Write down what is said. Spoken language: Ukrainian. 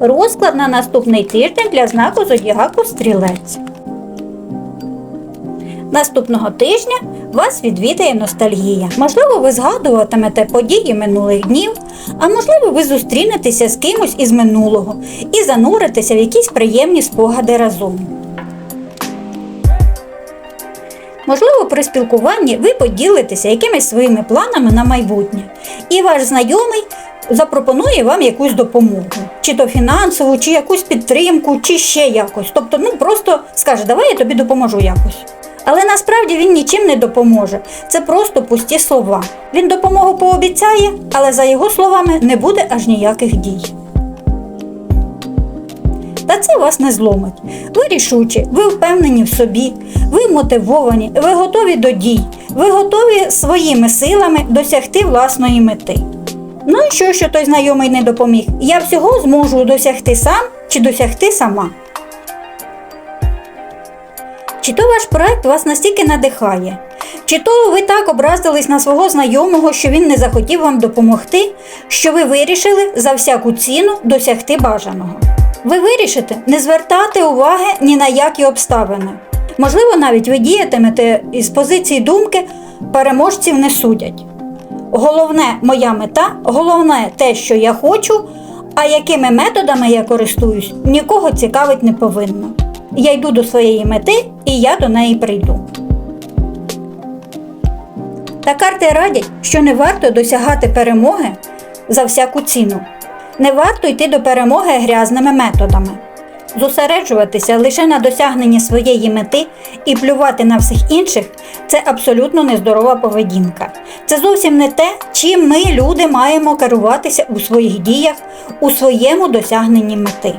Розклад на наступний тиждень для знаку зодіаку стрілець. Наступного тижня вас відвідає ностальгія. Можливо, ви згадуватимете події минулих днів, а можливо, ви зустрінетеся з кимось із минулого і зануритеся в якісь приємні спогади разом. Можливо, при спілкуванні ви поділитеся якимись своїми планами на майбутнє, і ваш знайомий запропонує вам якусь допомогу, чи то фінансову, чи якусь підтримку, чи ще якось. Тобто, ну просто скаже, давай я тобі допоможу якось. Але насправді він нічим не допоможе. Це просто пусті слова. Він допомогу пообіцяє, але за його словами не буде аж ніяких дій. Та це вас не зломить. Ви рішучі, ви впевнені в собі, ви мотивовані, ви готові до дій, ви готові своїми силами досягти власної мети. Ну і що, що той знайомий не допоміг? Я всього зможу досягти сам чи досягти сама. Чи то ваш проект вас настільки надихає? Чи то ви так образились на свого знайомого, що він не захотів вам допомогти, що ви вирішили за всяку ціну досягти бажаного? Ви вирішите не звертати уваги ні на які обставини. Можливо, навіть ви діятимете із позиції думки переможців не судять. Головне моя мета, головне те, що я хочу, а якими методами я користуюсь, нікого цікавить не повинно. Я йду до своєї мети і я до неї прийду. Та карти радять, що не варто досягати перемоги за всяку ціну. Не варто йти до перемоги грязними методами. Зосереджуватися лише на досягненні своєї мети і плювати на всіх інших це абсолютно нездорова поведінка. Це зовсім не те, чим ми, люди, маємо керуватися у своїх діях у своєму досягненні мети.